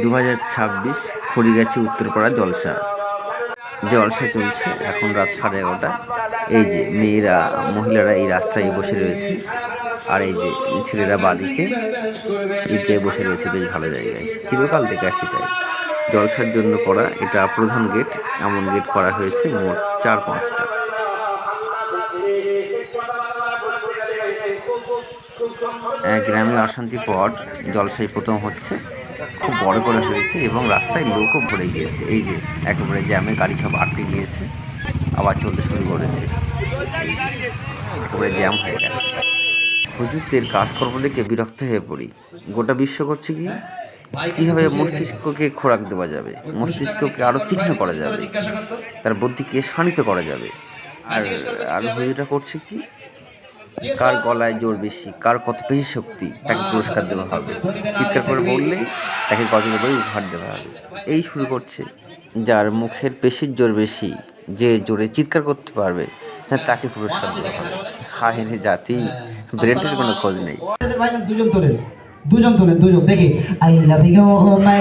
দু হাজার ছাব্বিশ খড়িগাছি উত্তরপাড়া জলসা। জলসা চলছে এখন রাত সাড়ে এগারোটা। এই যে মেয়েরা, মহিলারা এই রাস্তায় বসে রয়েছে। আর এই যে ছেলেরা বাদিকে ঈদগায় বসে রয়েছে বেশ ভালো জায়গায়। চিরকাল থেকে আসি তাই। জলসার জন্য করা এটা প্রধান গেট। এমন গেট করা হয়েছে মোট চার পাঁচটা। গ্রামে অশান্তি পট জলসাই প্রথম হচ্ছে। খুব বড় করে হয়েছে এবং রাস্তায় লোকও ভরে গিয়েছে। এই যে, একেবারে জ্যামে গাড়ি সব আটকে গিয়েছে, আবার চলতে শুরু করেছে। একেবারে জ্যাম হয়ে গেছে। হুজুরদের কাজকর্ম দেখে বিরক্ত হয়ে পড়ি। গোটা বিশ্ব করছে কি? কীভাবে মস্তিষ্ককে খোরাক দেওয়া যাবে? মস্তিষ্ককে আরও তীক্ষ্ণ করা যাবে? তার বুদ্ধিকে শানিত করা যাবে? আর আর হুজুরটা করছে কি? কার গলায় জোর বেশি, কার কত বেশি শক্তি, তাকে পুরস্কার দেওয়া হবে। চিৎকার করে বললেই তাকে গজল বই উপহার দেওয়া হবে। এই শুরু করছে যার মুখের পেশির জোর বেশি, যে জোরে চিৎকার করতে পারবে হ্যাঁ তাকে পুরস্কার দেওয়া হবে। হায় জাতি ব্রেনের কোনো খোঁজ নেই। দুজন তোলেন দুজন তোলেন, দুজন। দেখি, আই লাভ ইউ মাই